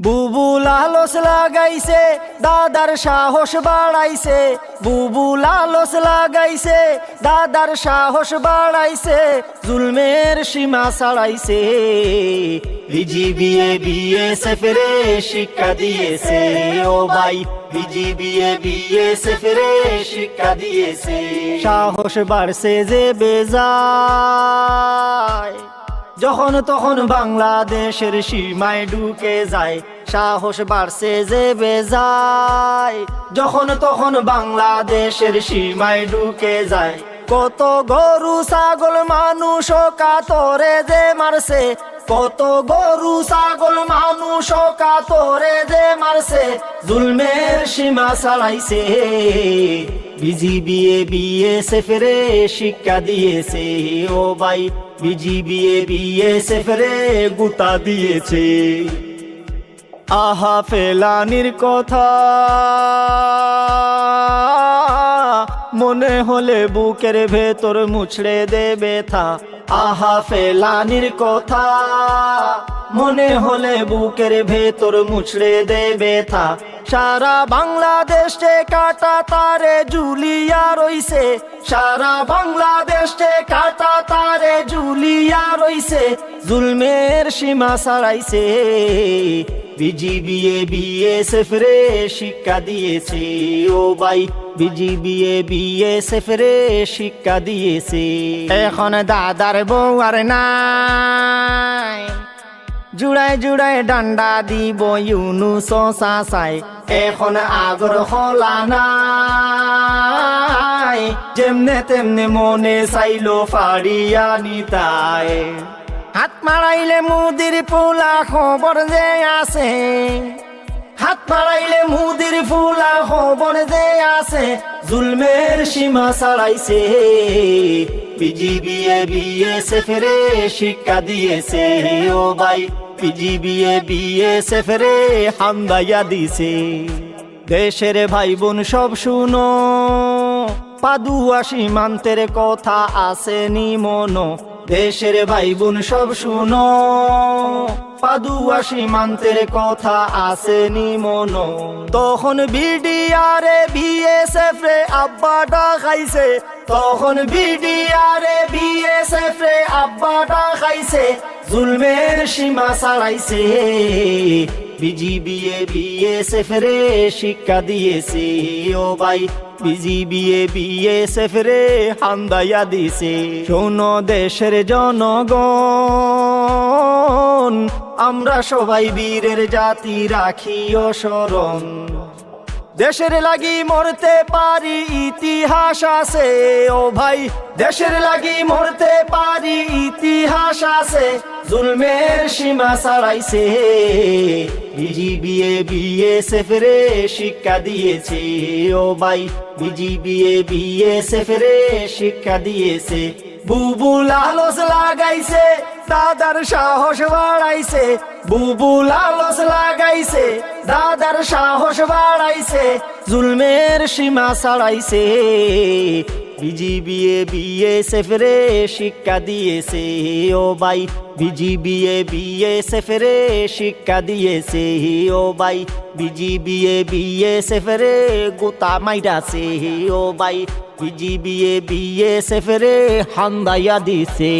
বুবু লালস লাগাইছে দাদার সাহস বাড়াইছে। বুবু লালস লাগাইছে দাদার সাহস বাড়াইছে জুলমের সীমা ছাড়াইছে। বিজিবিএ বিএ সেফরে শিক্ষা দিয়েছে। ও ভাই বিজিবিএ বিএ সেফরে শিক্ষা দিয়েছে। সাহস বাড়ছে যে বেজায়। যখন তখন বাংলাদেশের সীমায় ঢুকে যায়, সাহস বাড়ছে যে বেজায় যখন তখন বাংলাদেশের সীমায় ঢুকে যায়, কত গরু, ছাগল, মানুষ কাতরে যে মারছে। কত গরু, ছাগল, মানুষ কাতরে যে মারছে। জুলমের সীমা ছাড়াইছে বিজিবিএ বিএ সেফরে শিক্ষা দিয়েছে, ও ভাই। বিজিবিএ বিএ সেফরে গুতা দিয়েছে। আহা ফেলানির কথা, মনে হলে বুকের ভেতর মুছড়ে দেবে থা আহা ফেলানির কথা, মনে হলে বুকের ভেতর মুছড়ে দেবে থা সারা বাংলাদেশে কাটা তারে জুলিয়া রইছে। সারা বাংলাদেশে কাটা তারে জুলিয়া রইছে। জুলমের সীমা ছাড়াইছে বিজিবিএ বিএ সেফরে শিক্ষা দিয়েছে। ও ভাই বিজিবিএ বিএ সেফরে শিক্ষা দিয়েছে। এখন দাদার বউ আর নাই জুড়ায় জুড়ায় ডান্ডা দিব ইউনু সাই এখন আগর হলা নাই। যেমনে তেমনে মনে চাইলো ফাড়িয়া নিতায় হাত মারাইলে মুদির পোলা খবর যে আছে। হাত মারাইলে মুদির ফুলা খবর যে আছে। জুলমের সীমা ছাড়াইছে বিজিবিএ বিএ সেফরে শিক্ষা দিয়েছে। ও ভাই। বিজিবিএ বিএসএফ সেফরে হামদাইয়া দিছে। দেশের ভাই বোন সব শুনো পাদুয়া সীমান্তের কথা আসেনি মনো। দেশের ভাই বোন সব শুনো পাদুয়া সীমান্তের কথা আসেনি মনো। তখন বিডিআরে বিএসএফ রে আব্বাটা খাইছে। তখন বিডিআরে বিএসএফ রে আব্বাটা খাইছে। জুলমের সীমা ছাড়াইছে। বিজিবিএ বিএসএফ রে শিক্ষা দিয়েছে। ও ভাই, বিজিবিএ বিএসএফ রে হান্দাইয়া দিছে শোনো দেশের জনগণ। আমরা সবাই বীরের জাতি, রাখিও স্মরণ দেশের লাগি মরতে পারি, ইতিহাস আছে, ও ভাই। দেশের লাগি মরতে পারি, ইতিহাস আছে, জুলমের সীমা ছাড়াইছে। বিজিবিএ বিএ সেফরে শিক্ষা দিয়েছে, ও ভাই। বিজিবিএ বিএ সেফরে শিক্ষা দিয়েছে বুবু লালস লাগাইছে দাদার সাহস বাড়াইছে, বুবু লালস লাগাইছে। দাদার সাহস বাড়াইছে, জুলমের সীমা ছাড়াইছে। বিজিবিএ বিএ সেফরে শিক্ষা দিয়েছে। ও ভাই, বিজিবিএ বিএ সেফরে শিক্ষা দিয়েছে। ও ভাই, বিজিবিএ বিএ সেফরে গোতা মাইরাছে। ও ভাই, বিজিবিএ বিএ সেফরে হান্দাইয়া দিছে।